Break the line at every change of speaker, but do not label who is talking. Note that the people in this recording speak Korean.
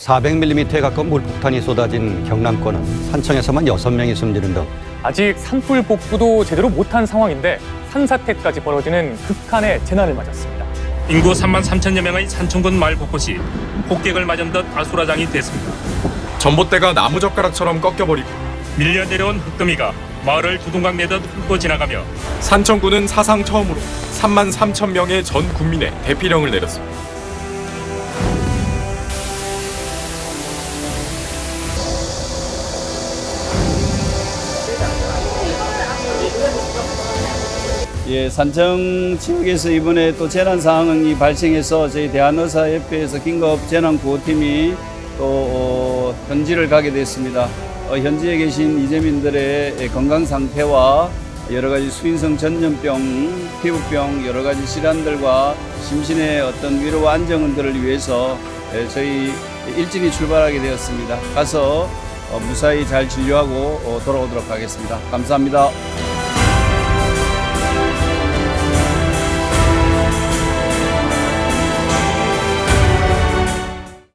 400mm에 가까운 물폭탄이 쏟아진 경남권은 산청에서만 6명이 숨지는 등
아직 산불 복구도 제대로 못한 상황인데 산사태까지 벌어지는 극한의 재난을 맞았습니다.
인구 3만 3천여 명의 산청군 마을 곳곳이 폭격을 맞은 듯 아수라장이 됐습니다.
전봇대가 나무젓가락처럼 꺾여버리고
밀려 내려온 흙더미가 마을을 두둥강 내듯 훑고 지나가며
산청군은 사상 처음으로 3만 3천 명의 전 국민의 대피령을 내렸습니다.
예, 산청 지역에서 이번에 또 재난 상황이 발생해서 저희 대한의사협회에서 긴급 재난구호팀이 또 어, 현지를 가게 됐습니다. 어, 현지에 계신 이재민들의 건강 상태와 여러 가지 수인성 전염병, 피부병 여러 가지 질환들과 심신의 어떤 위로와 안정들을 위해서 예, 저희 일진이 출발하게 되었습니다. 가서 어, 무사히 잘 진료하고 어, 돌아오도록 하겠습니다. 감사합니다.